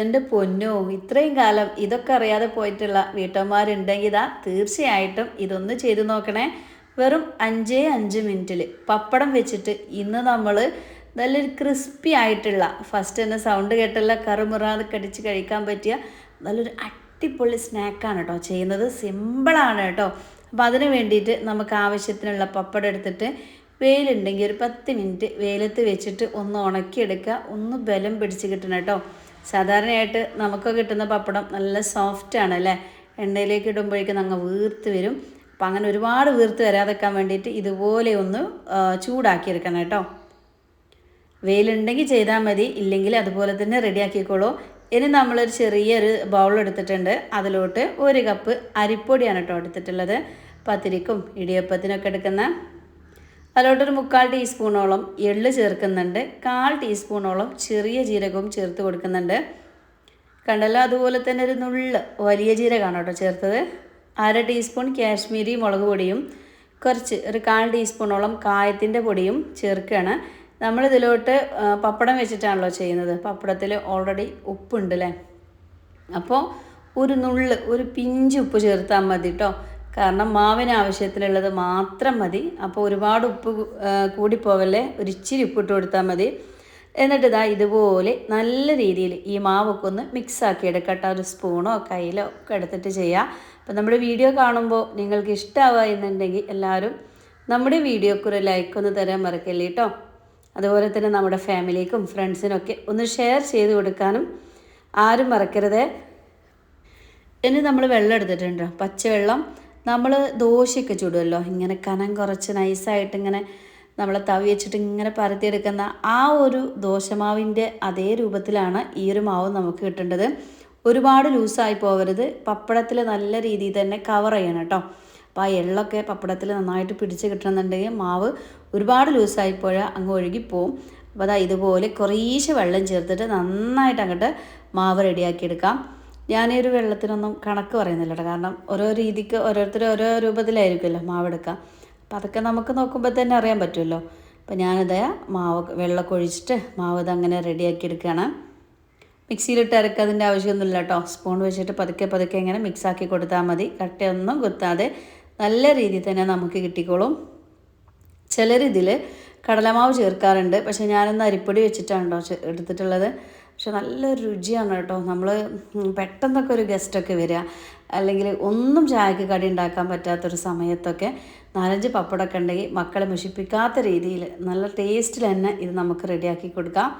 എന്റെ പൊന്നോ ഇത്രയും കാലം ഇതൊക്കെ അറിയാതെ പോയിട്ടുള്ള വീട്ടമ്മമാരുണ്ടെങ്കിൽ ഇതാ തീർച്ചയായിട്ടും ഇതൊന്ന് ചെയ്തു നോക്കണേ. വെറും അഞ്ചേ അഞ്ച് മിനിറ്റിൽ പപ്പടം വെച്ചിട്ട് ഇന്ന് നമ്മൾ നല്ലൊരു ക്രിസ്പി ആയിട്ടുള്ള ഫസ്റ്റ് തന്നെ സൗണ്ട് കേട്ടുള്ള കറുമുറാതെ കടിച്ച് കഴിക്കാൻ പറ്റിയ നല്ലൊരു അടിപൊളി സ്നാക്കാണ് കേട്ടോ ചെയ്യുന്നത്. സിമ്പിളാണ് കേട്ടോ അപ്പോൾ അതിന് വേണ്ടിയിട്ട് നമുക്ക് ആവശ്യത്തിനുള്ള പപ്പടം എടുത്തിട്ട് വെയിലുണ്ടെങ്കിൽ ഒരു പത്ത് മിനിറ്റ് വെയിലത്ത് വെച്ചിട്ട് ഒന്ന് ഉണക്കിയെടുക്കുക. ഒന്ന് ബലം പിടിച്ച് കിട്ടണം കേട്ടോ സാധാരണയായിട്ട് നമുക്ക് കിട്ടുന്ന പപ്പടം നല്ല സോഫ്റ്റ് ആണ് അല്ലേ? എണ്ണയിലേക്ക് ഇടുമ്പോഴേക്കും അങ്ങ് വീർത്ത് വരും. അപ്പം അങ്ങനെ ഒരുപാട് വീർത്ത് വരാതെക്കാൻ വേണ്ടിയിട്ട് ഇതുപോലെ ഒന്ന് ചൂടാക്കി ചൂടാക്കിയെടുക്കണം കേട്ടോ. വെയിലുണ്ടെങ്കിൽ ചെയ്താൽ മതി ഇല്ലെങ്കിൽ അതുപോലെ തന്നെ റെഡിയാക്കിക്കോളൂ. ഇനി നമ്മളൊരു ചെറിയൊരു ബൗൾ എടുത്തിട്ടുണ്ട്. അതിലോട്ട് ഒരു കപ്പ് അരിപ്പൊടിയാണ് കേട്ടോ എടുത്തിട്ടുള്ളത്. പത്തിരിക്കും ഇടിയപ്പത്തിനൊക്കെ എടുക്കുന്ന അതിലോട്ടൊരു മുക്കാൽ ടീസ്പൂണോളം എള്ള് ചേർക്കുന്നുണ്ട്. കാൽ ടീസ്പൂണോളം ചെറിയ ജീരകവും ചേർത്ത് കൊടുക്കുന്നുണ്ട്. കണ്ടല്ലോ അതുപോലെ തന്നെ ഒരു നുള്ള് വലിയ ജീരകമാണ് കേട്ടോ ചേർത്തത്. അര ടീസ്പൂൺ കാശ്മീരി മുളക് പൊടിയും കുറച്ച് ഒരു കാൽ ടീസ്പൂണോളം കായത്തിന്റെ പൊടിയും ചേർക്കുകയാണ്. നമ്മളിതിലോട്ട് പപ്പടം വെച്ചിട്ടാണല്ലോ ചെയ്യുന്നത്. പപ്പടത്തിൽ ഓൾറെഡി ഉപ്പുണ്ട് അല്ലേ അപ്പോൾ ഒരു നുള്ള് ഒരു പിഞ്ച് ഉപ്പ് ചേർത്താൽ മതി കേട്ടോ. കാരണം മാവിന് ആവശ്യത്തിലുള്ളത് മാത്രം മതി. അപ്പോൾ ഒരുപാട് ഉപ്പ് കൂടി കൂടിപ്പോവല്ലേ? ഒരു ഇച്ചിരി ഉപ്പിട്ട് കൊടുത്താൽ മതി. എന്നിട്ട് ഇതാ ഇതുപോലെ നല്ല രീതിയിൽ ഈ മാവൊക്കെ ഒന്ന് മിക്സ് ആക്കി എടുക്കട്ടെ. ഒരു സ്പൂണോ കയ്യിലോ ഒക്കെ എടുത്തിട്ട് ചെയ്യാം. അപ്പോൾ നമ്മുടെ വീഡിയോ കാണുമ്പോൾ നിങ്ങൾക്ക് ഇഷ്ടമാവുക എന്നുണ്ടെങ്കിൽ എല്ലാവരും നമ്മുടെ വീഡിയോക്ക് ഒരു ലൈക്ക് ഒന്ന് തരാൻ മറക്കല്ലേ കേട്ടോ. അതുപോലെ തന്നെ നമ്മുടെ ഫാമിലിക്കും ഫ്രണ്ട്സിനൊക്കെ ഒന്ന് ഷെയർ ചെയ്ത് കൊടുക്കാനും ആരും മറക്കരുത്. ഇനി നമ്മൾ വെള്ളം എടുത്തിട്ടുണ്ട്. പച്ചവെള്ളം നമ്മൾ ദോശയൊക്കെ ചുടുമല്ലോ ഇങ്ങനെ കനം കുറച്ച് നൈസായിട്ട് ഇങ്ങനെ നമ്മൾ തവി വെച്ചിട്ട് ഇങ്ങനെ പരത്തിയെടുക്കുന്ന ആ ഒരു ദോശമാവിന്റെ അതേ രൂപത്തിലാണ് ഈ ഒരു മാവ് നമുക്ക് കിട്ടേണ്ടത്. ഒരുപാട് ലൂസായി പോകരുത്. പപ്പടത്തിൽ നല്ല രീതിയിൽ തന്നെ കവർ ചെയ്യണം കേട്ടോ. അപ്പോൾ ആ എള്ളൊക്കെ പപ്പടത്തിൽ നന്നായിട്ട് പിടിച്ച് കിട്ടണമെന്നുണ്ടെങ്കിൽ മാവ് ഒരുപാട് ലൂസായി പോയാൽ അങ്ങ് ഒഴുകിപ്പോവും അപ്പോൾ അതാ ഇതുപോലെ കുറേശ്ശെ വെള്ളം ചേർത്തിട്ട് നന്നായിട്ട് അങ്ങോട്ട് മാവ് റെഡിയാക്കി എടുക്കാം. ഈ ഒരു വെള്ളത്തിനൊന്നും കണക്ക് പറയുന്നില്ല കേട്ടോ കാരണം ഓരോ രീതിക്ക് ഓരോരുത്തർ ഓരോ രൂപത്തിലായിരിക്കുമല്ലോ മാവെടുക്കുക അപ്പോൾ അതൊക്കെ നമുക്ക് നോക്കുമ്പോൾ തന്നെ അറിയാൻ പറ്റുമല്ലോ. അപ്പോൾ ഞാനിത് മാവ് വെള്ളമൊക്കെ ഒഴിച്ചിട്ട് മാവ് ഇത് അങ്ങനെ റെഡിയാക്കി എടുക്കുകയാണ്. മിക്സിയിലിട്ട് അരക്കതിന്റെ ആവശ്യമൊന്നുമില്ല കേട്ടോ. സ്പൂൺ വെച്ചിട്ട് പതുക്കെ പതുക്കെ ഇങ്ങനെ മിക്സാക്കി കൊടുത്താൽ മതി. കട്ടയൊന്നും കുത്താതെ നല്ല രീതിയിൽ തന്നെ നമുക്ക് കിട്ടിക്കോളും. ചിലരിതിൽ കടലമാവ് ചേർക്കാറുണ്ട്. പക്ഷേ ഞാനിന്ന് അരിപ്പൊടി വെച്ചിട്ടാണ് കേട്ടോ എടുത്തിട്ടുള്ളത്. പക്ഷെ നല്ലൊരു രുചിയാണ് കേട്ടോ. നമ്മൾ പെട്ടെന്നൊക്കെ ഒരു ഗസ്റ്റൊക്കെ വരിക അല്ലെങ്കിൽ ഒന്നും ചായക്ക് കടി ഉണ്ടാക്കാൻ പറ്റാത്തൊരു സമയത്തൊക്കെ നാലഞ്ച് പപ്പടമൊക്കെ ഉണ്ടെങ്കിൽ മക്കളെ മുഷിപ്പിക്കാത്ത രീതിയിൽ നല്ല ടേസ്റ്റിൽ തന്നെ ഇത് നമുക്ക് റെഡിയാക്കി കൊടുക്കാം.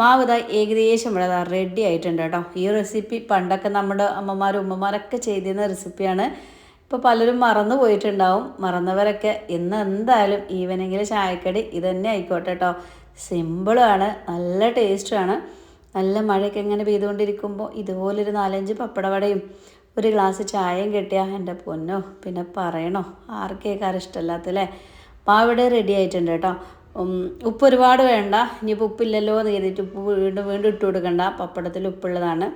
മാവ് ഇതാ ഏകദേശം ഇവിടെ റെഡി ആയിട്ടുണ്ട് കേട്ടോ. ഈ റെസിപ്പി പണ്ടൊക്കെ നമ്മുടെ അമ്മമാരും ഉമ്മമാരൊക്കെ ചെയ്തിരുന്ന റെസിപ്പിയാണ് ഇപ്പോൾ പലരും മറന്നു പോയിട്ടുണ്ടാവും. മറന്നവരൊക്കെ ഇന്ന് എന്തായാലും ഈവനിങ്ങിൽ ചായക്കടി ഇതന്നെ തന്നെ ആയിക്കോട്ടെ കേട്ടോ. സിമ്പിളാണ് നല്ല ടേസ്റ്റുമാണ് നല്ല മഴയൊക്കെ ഇങ്ങനെ പെയ്തുകൊണ്ടിരിക്കുമ്പോൾ ഇതുപോലൊരു നാലഞ്ച് പപ്പടവടയും ഒരു ഗ്ലാസ് ചായയും കിട്ടിയാൽ എന്റെ പൊന്നോ. പിന്നെ പറയണോ ആർക്കേക്കാർ ഇഷ്ടമല്ലാത്തല്ലേ? മാവിടെ റെഡി ആയിട്ടുണ്ട് കേട്ടോ. ഉപ്പ് ഒരുപാട് വേണ്ട. ഇനിയിപ്പോൾ ഉപ്പില്ലല്ലോ എന്ന് കരുതിയിട്ട് ഉപ്പ് വീണ്ടും വീണ്ടും ഇട്ട് കൊടുക്കണ്ട. പപ്പടത്തിൽ ഉപ്പുള്ളതാണ്.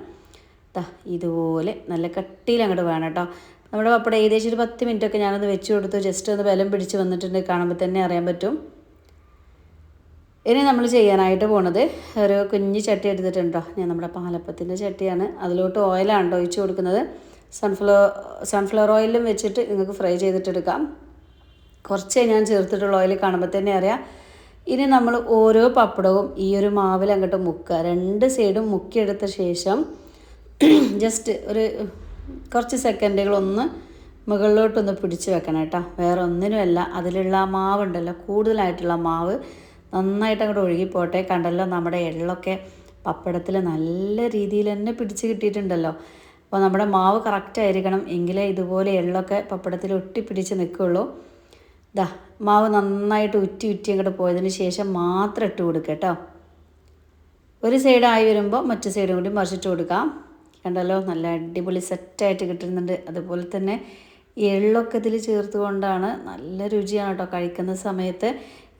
ഇതുപോലെ നല്ല കട്ടിയിൽ അങ്ങോട്ട് വേണം കേട്ടോ. നമ്മുടെ പപ്പടം ഏകദേശം ഒരു പത്ത് മിനിറ്റൊക്കെ ഞാനൊന്ന് വെച്ച് കൊടുത്തു. ജസ്റ്റ് ഒന്ന് ബലം പിടിച്ച് വന്നിട്ടുണ്ട്. കാണുമ്പോൾ തന്നെ അറിയാൻ പറ്റും. ഇനി നമ്മൾ ചെയ്യാനായിട്ട് പോണത് ഒരു കുഞ്ഞ് ചട്ടി എടുത്തിട്ടുണ്ടോ? ഞാൻ നമ്മുടെ പാലപ്പത്തിന്റെ ചട്ടിയാണ്. അതിലോട്ട് ഓയിലാണ് ഒഴിച്ച് കൊടുക്കുന്നത്. സൺഫ്ലവർ സൺഫ്ലവർ ഓയിലും വെച്ചിട്ട് നിങ്ങൾക്ക് ഫ്രൈ ചെയ്തിട്ടെടുക്കാം. കുറച്ചേ ഞാൻ ചേർത്തിട്ടുള്ള ഓയിൽ കാണുമ്പോൾ തന്നെ അറിയാം. ഇനി നമ്മൾ ഓരോ പപ്പടവും ഈ ഒരു മാവിൽ അങ്ങോട്ട് മുക്കുക. രണ്ട് സൈഡും മുക്കിയെടുത്ത ശേഷം ജസ്റ്റ് ഒരു കുറച്ച് സെക്കൻഡുകളൊന്ന് മുകളിലോട്ടൊന്ന് പിടിച്ച് വെക്കണം കേട്ടോ. വേറെ ഒന്നിനുമല്ല അതിലുള്ള മാവുണ്ടല്ലോ കൂടുതലായിട്ടുള്ള മാവ് നന്നായിട്ട് അങ്ങോട്ട് ഒഴുകിപ്പോട്ടെ. കണ്ടല്ലോ നമ്മുടെ എള്ളൊക്കെ പപ്പടത്തിൽ നല്ല രീതിയിൽ തന്നെ പിടിച്ച് കിട്ടിയിട്ടുണ്ടല്ലോ. അപ്പോൾ നമ്മുടെ മാവ് കറക്റ്റ് ആയിരിക്കണം. എങ്കിലേ ഇതുപോലെ എള്ളൊക്കെ പപ്പടത്തിൽ ഒട്ടിപ്പിടിച്ച് നിൽക്കുകയുള്ളൂ ദാ മാവ് നന്നായിട്ട് ഉറ്റി ഉറ്റി അങ്ങോട്ട് പോയതിന് ശേഷം മാത്രം ഇട്ട് കൊടുക്കുക കേട്ടോ. ഒരു സൈഡായി വരുമ്പോൾ മറ്റു സൈഡും കൂടി മറിച്ചിട്ട് കൊടുക്കാം. കണ്ടല്ലോ നല്ല അടിപൊളി സെറ്റായിട്ട് കിട്ടുന്നുണ്ട്. അതുപോലെ തന്നെ എള്ളൊക്കെ ഇതിൽ ചേർത്തുകൊണ്ടാണ് നല്ല രുചിയാണ് കേട്ടോ കഴിക്കുന്ന സമയത്ത്.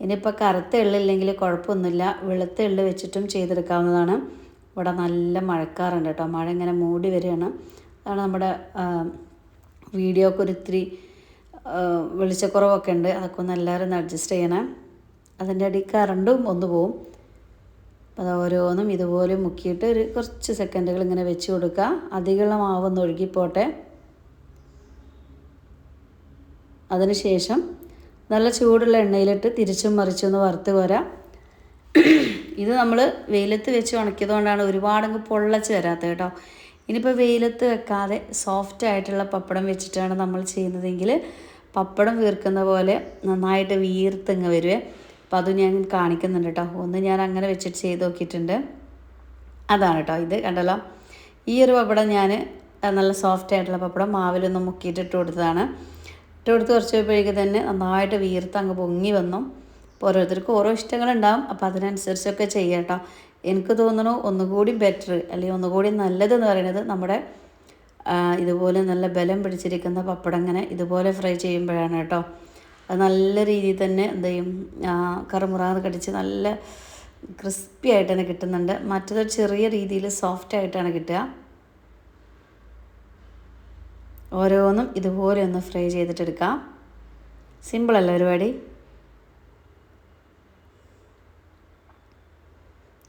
ഇനിയിപ്പോൾ കറുത്ത എള്ളില്ലെങ്കിൽ കുഴപ്പമൊന്നുമില്ല വെളുത്ത എള്ള് വെച്ചിട്ടും ചെയ്തെടുക്കാവുന്നതാണ്. ഇവിടെ നല്ല മഴക്കാറുണ്ട് കേട്ടോ. മഴ ഇങ്ങനെ മൂടി വരികയാണ്. അതാണ് നമ്മുടെ വീഡിയോക്ക് ഒരു ഇത്തിരി വെളിച്ചക്കുറവൊക്കെ ഉണ്ട്. അതൊക്കെ ഒന്ന് എല്ലാവരും ഒന്ന് അഡ്ജസ്റ്റ് ചെയ്യണേ. അതിന്റെ അടി കറണ്ടും ഒന്ന് പോവും. അത് ഓരോന്നും ഇതുപോലെ മുക്കിയിട്ട് ഒരു കുറച്ച് സെക്കൻഡുകൾ ഇങ്ങനെ വെച്ച് കൊടുക്കുക. അധികമുള്ള മാവൊന്ന് ഒഴുകിപ്പോട്ടെ. അതിനുശേഷം നല്ല ചൂടുള്ള എണ്ണയിലിട്ട് തിരിച്ചും മറിച്ചൊന്ന് വറുത്ത് കോരാം ഇത് നമ്മൾ വെയിലത്ത് വെച്ച് ഉണക്കിയതുകൊണ്ടാണ് ഒരുപാടങ്ങ് പൊള്ളച്ച് വരാത്തത് കേട്ടോ. ഇനിയിപ്പോൾ വെയിലത്ത് വെക്കാതെ സോഫ്റ്റ് ആയിട്ടുള്ള പപ്പടം വെച്ചിട്ടാണ് നമ്മൾ ചെയ്യുന്നതെങ്കിൽ പപ്പടം വീർക്കുന്ന പോലെ നന്നായിട്ട് വീർത്തിങ്ങ് വരുവേ. അപ്പോൾ അത് ഞാൻ കാണിക്കുന്നുണ്ട് കേട്ടോ. ഒന്ന് ഞാൻ അങ്ങനെ വെച്ചിട്ട് ചെയ്ത് നോക്കിയിട്ടുണ്ട്. അതാണ് കേട്ടോ ഇത് കണ്ടല്ലോ. ഈ ഒരു പപ്പടം ഞാൻ നല്ല സോഫ്റ്റ് ആയിട്ടുള്ള പപ്പടം. മാവിലൊന്ന് മുക്കിയിട്ടിട്ട് കൊടുത്തതാണ്. ഇട്ട് കൊടുത്ത് കുറച്ച് പോയപ്പോഴേക്കും തന്നെ നന്നായിട്ട് വീർത്ത് അങ്ങ് പൊങ്ങി വന്നു. അപ്പോൾ ഓരോരുത്തർക്കും ഓരോ ഇഷ്ടങ്ങളുണ്ടാവും. അപ്പോൾ അതിനനുസരിച്ചൊക്കെ ചെയ്യട്ടോ എനിക്ക് തോന്നുന്നു ഒന്നുകൂടി ബെറ്റർ അല്ലെങ്കിൽ ഒന്നുകൂടി നല്ലതെന്ന് പറയുന്നത് നമ്മുടെ ഇതുപോലെ നല്ല ബലം പിടിച്ചിരിക്കുന്ന പപ്പടം ഇങ്ങനെ ഇതുപോലെ ഫ്രൈ ചെയ്യുമ്പോഴാണ് കേട്ടോ അത് നല്ല രീതിയിൽ തന്നെ എന്ത് ചെയ്യും? കറുമുറാന്ന് കടിച്ച് നല്ല ക്രിസ്പി ആയിട്ട് തന്നെ കിട്ടുന്നുണ്ട്. മറ്റത് ചെറിയ രീതിയിൽ സോഫ്റ്റ് ആയിട്ടാണ് കിട്ടുക. ഓരോന്നും ഇതുപോലെ ഒന്ന് ഫ്രൈ ചെയ്തിട്ടെടുക്കാം. സിമ്പിളല്ല പരിപാടി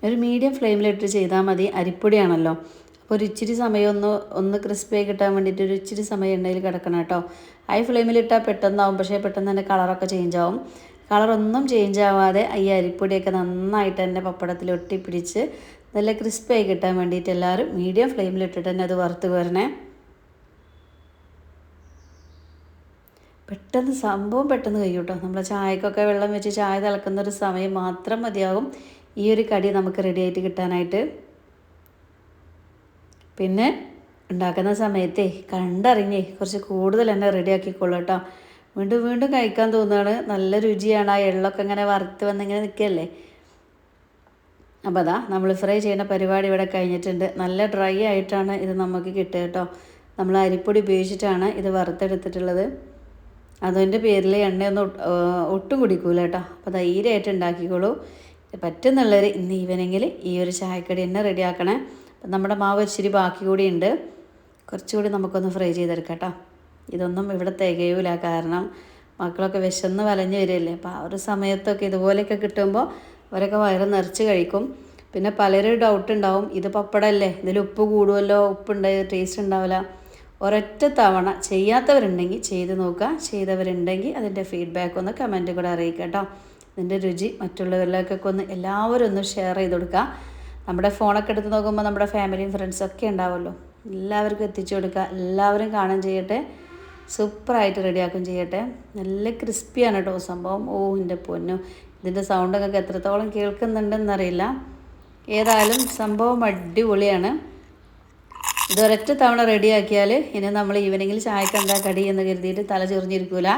ഒരു മീഡിയം ഫ്ലെയിമിലിട്ട് ചെയ്താൽ മതി. അരിപ്പൊടിയാണല്ലോ. അപ്പോൾ ഒരു ഇച്ചിരി സമയം ഒന്ന് ഒന്ന് ക്രിസ്പിയായി കിട്ടാൻ വേണ്ടിയിട്ട് ഒരു ഇച്ചിരി സമയം എണ്ണയിൽ കിടക്കണം കേട്ടോ. ഹൈ ഫ്ലെയിമിലിട്ടാൽ പെട്ടെന്നാവും. പക്ഷേ പെട്ടെന്ന് തന്നെ കളറൊക്കെ ചേഞ്ച് ആവും കളറൊന്നും ചേഞ്ച് ആവാതെ ഈ അരിപ്പൊടിയൊക്കെ നന്നായിട്ട് തന്നെ പപ്പടത്തിൽ ഒട്ടിപ്പിടിച്ച് നല്ല ക്രിസ്പിയായി കിട്ടാൻ വേണ്ടിയിട്ട് എല്ലാവരും മീഡിയം ഫ്ലെയിമിലിട്ടിട്ട് തന്നെ അത് വറുത്ത് വരണേ. പെട്ടെന്ന് സംഭവം പെട്ടെന്ന് കഴിയും കേട്ടോ നമ്മൾ ചായക്കൊക്കെ വെള്ളം വെച്ച് ചായ തിളക്കുന്ന ഒരു സമയം മാത്രം മതിയാകും. ഈ ഒരു കടി നമുക്ക് റെഡിയായിട്ട് കിട്ടാനായിട്ട്. പിന്നെ ഉണ്ടാക്കുന്ന സമയത്തേ കണ്ടറിഞ്ഞേ കുറച്ച് കൂടുതൽ തന്നെ റെഡിയാക്കിക്കോളൂ കേട്ടോ. വീണ്ടും വീണ്ടും കഴിക്കാൻ തോന്നുകയാണ് നല്ല രുചിയാണ്. ആ എള്ളൊക്കെ ഇങ്ങനെ വറുത്ത് വന്നിങ്ങനെ നിൽക്കുകയല്ലേ? അപ്പോൾ അതാ നമ്മൾ ഫ്രൈ ചെയ്യുന്ന പരിപാടി ഇവിടെ കഴിഞ്ഞിട്ടുണ്ട്. നല്ല ഡ്രൈ ആയിട്ടാണ് ഇത് നമുക്ക് കിട്ടുക കേട്ടോ. നമ്മൾ അരിപ്പൊടി ഉപയോഗിച്ചിട്ടാണ് ഇത് വറുത്തെടുത്തിട്ടുള്ളത്. അതിന്റെ പേരിൽ എണ്ണയൊന്നും ഒട്ടും കുടിക്കൂല കേട്ടോ. അപ്പോൾ ധൈര്യമായിട്ട് ഉണ്ടാക്കിക്കോളൂ. പറ്റുന്നുള്ളവർ ഇന്ന് ഈവനിങ്ങിൽ ഈ ഒരു ചായക്കടി തന്നെ റെഡിയാക്കണേ അപ്പം നമ്മുടെ മാവ് ഇച്ചിരി ബാക്കി കൂടി ഉണ്ട്. കുറച്ചുകൂടി നമുക്കൊന്ന് ഫ്രൈ ചെയ്തെടുക്കാം കേട്ടോ. ഇതൊന്നും ഇവിടെ തികയൂല. കാരണം മക്കളൊക്കെ വിശന്ന് വലഞ്ഞ് വരികയല്ലേ. അപ്പോൾ ആ ഒരു സമയത്തൊക്കെ ഇതുപോലെയൊക്കെ കിട്ടുമ്പോൾ അവരൊക്കെ വയറ് നിറച്ച് കഴിക്കും. പിന്നെ പലരും ഡൗട്ട് ഉണ്ടാവും. ഇത് പപ്പടമല്ലേ? ഇതിൽ ഉപ്പ് കൂടുമല്ലോ? ഉപ്പുണ്ട്? ടേസ്റ്റ് ഉണ്ടാവില്ല. ഒരൊറ്റ തവണ ചെയ്യാത്തവരുണ്ടെങ്കിൽ ചെയ്ത് നോക്കുക. ചെയ്തവരുണ്ടെങ്കിൽ അതിന്റെ ഫീഡ്ബാക്ക് ഒന്ന് കമന്റ് കൂടെ അറിയിക്കുക കേട്ടോ. ഇതിന്റെ രുചി മറ്റുള്ളവരിലേക്കൊക്കെ ഒന്ന് എല്ലാവരും ഒന്ന് ഷെയർ ചെയ്ത് കൊടുക്കുക. നമ്മുടെ ഫോണൊക്കെ എടുത്ത് നോക്കുമ്പോൾ നമ്മുടെ ഫാമിലിയും ഫ്രണ്ട്സും ഒക്കെ ഉണ്ടാവുമല്ലോ. എല്ലാവർക്കും എത്തിച്ചു കൊടുക്കുക. എല്ലാവരും കാണാൻ ചെയ്യട്ടെ. സൂപ്പറായിട്ട് റെഡിയാക്കും ചെയ്യട്ടെ. നല്ല ക്രിസ്പിയാണ് കേട്ടോ സംഭവം. ഓ എന്റെ പൊന്നു. ഇതിന്റെ സൗണ്ടൊക്കെ എത്രത്തോളം കേൾക്കുന്നുണ്ടെന്നറിയില്ല ഏതായാലും സംഭവം അടിപൊളിയാണ്. ഇത് ഒരൊറ്റ തവണ റെഡിയാക്കിയാൽ ഇനി നമ്മൾ ഈവനിങ്ങിൽ ചായക്ക് എന്താ കടി എന്ന് കരുതിയിട്ട് തല ചൊറിഞ്ഞിരിക്കൂല.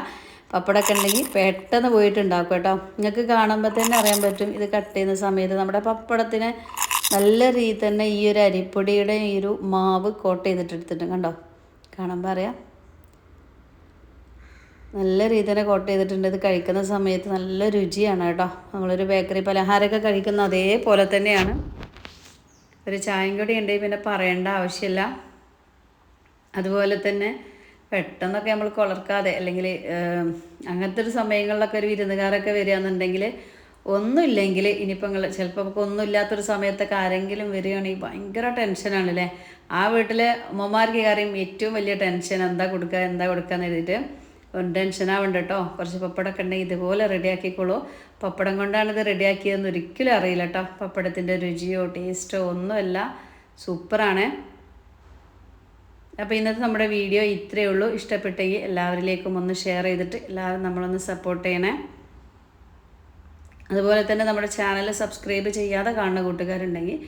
പപ്പടമൊക്കെ ഉണ്ടെങ്കിൽ പെട്ടെന്ന് പോയിട്ട് ഉണ്ടാക്കും കേട്ടോ. നിങ്ങൾക്ക് കാണുമ്പോൾ തന്നെ അറിയാൻ പറ്റും ഇത് കട്ട് ചെയ്യുന്ന സമയത്ത് നമ്മുടെ പപ്പടത്തിന് നല്ല രീതിയിൽ തന്നെ ഈ ഒരു അരിപ്പൊടിയുടെ ഈ ഒരു മാവ് കോട്ട് ചെയ്തിട്ട് എടുത്തിട്ടുണ്ട് കണ്ടോ? കാണുമ്പോൾ അറിയാം. നല്ല രീതി തന്നെ കോട്ട് ചെയ്തിട്ടുണ്ട്. ഇത് കഴിക്കുന്ന സമയത്ത് നല്ല രുചിയാണ് കേട്ടോ. നമ്മളൊരു ബേക്കറി പലഹാരമൊക്കെ കഴിക്കുന്ന അതേപോലെ തന്നെയാണ്. ഒരു ചായം കൂടി ഉണ്ടെങ്കിൽ പിന്നെ പറയേണ്ട ആവശ്യമില്ല. അതുപോലെ തന്നെ പെട്ടെന്നൊക്കെ നമ്മൾ കുളർക്കാതെ അല്ലെങ്കിൽ അങ്ങനത്തെ ഒരു സമയങ്ങളിലൊക്കെ ഒരു വിരുന്നുകാരൊക്കെ വരികയാണെന്നുണ്ടെങ്കിൽ ഒന്നുമില്ലെങ്കിൽ ഇനിയിപ്പോൾ നിങ്ങൾ ചിലപ്പോൾ നമുക്ക് ഒന്നുമില്ലാത്തൊരു സമയത്തൊക്കെ ആരെങ്കിലും വരികയാണെങ്കിൽ ഭയങ്കര ടെൻഷനാണ് അല്ലേ? ആ വീട്ടിലെ അമ്മമാർക്ക് കാര്യം ഏറ്റവും വലിയ ടെൻഷൻ എന്താ കൊടുക്കുക എന്താ കൊടുക്കുക എന്ന് എഴുതിയിട്ട് ടെൻഷനാവണ്ട കേട്ടോ കുറച്ച് പപ്പടമൊക്കെ ഉണ്ടെങ്കിൽ ഇതുപോലെ റെഡിയാക്കിക്കോളൂ പപ്പടം കൊണ്ടാണ് ഇത് റെഡിയാക്കിയതെന്ന് ഒരിക്കലും അറിയില്ല കേട്ടോ പപ്പടത്തിന്റെ രുചിയോ ടേസ്റ്റോ ഒന്നുമല്ല. സൂപ്പറാണ്. അപ്പോൾ ഇന്നത്തെ നമ്മുടെ വീഡിയോ ഇത്രയേ ഉള്ളൂ. ഇഷ്ടപ്പെട്ടെങ്കിൽ എല്ലാവരിലേക്കും ഒന്ന് ഷെയർ ചെയ്തിട്ട് എല്ലാവരും നമ്മളൊന്ന് സപ്പോർട്ട് ചെയ്യണേ. അതുപോലെ തന്നെ നമ്മുടെ ചാനൽ സബ്സ്ക്രൈബ് ചെയ്യാതെ കാണുന്ന കൂട്ടുകാരുണ്ടെങ്കിൽ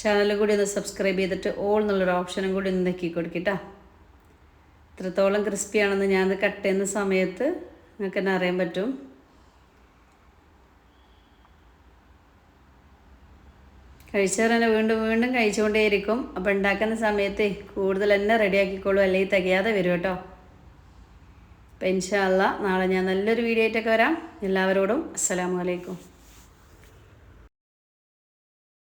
ചാനൽ കൂടി ഒന്ന് സബ്സ്ക്രൈബ് ചെയ്തിട്ട് ഓൾ എന്നുള്ളൊരു ഓപ്ഷനും കൂടി ഒന്ന് നെക്കി കൊടുക്കട്ടോ എത്രത്തോളം ക്രിസ്പിയാണെന്ന് ഞാനത് കട്ട് ചെയ്യുന്ന സമയത്ത് നിങ്ങൾക്ക് തന്നെ അറിയാൻ പറ്റും. കഴിച്ചവർ തന്നെ വീണ്ടും വീണ്ടും കഴിച്ചുകൊണ്ടേയിരിക്കും. അപ്പോൾ ഉണ്ടാക്കുന്ന സമയത്ത് കൂടുതൽ തന്നെ റെഡിയാക്കിക്കോളൂ അല്ലെങ്കിൽ തികയാതെ വരും കേട്ടോ. അപ്പം ഇൻഷാല്ല നാളെ ഞാൻ നല്ലൊരു വീഡിയോ ആയിട്ടൊക്കെ വരാം. എല്ലാവരോടും അസ്സലാമു അലൈക്കും.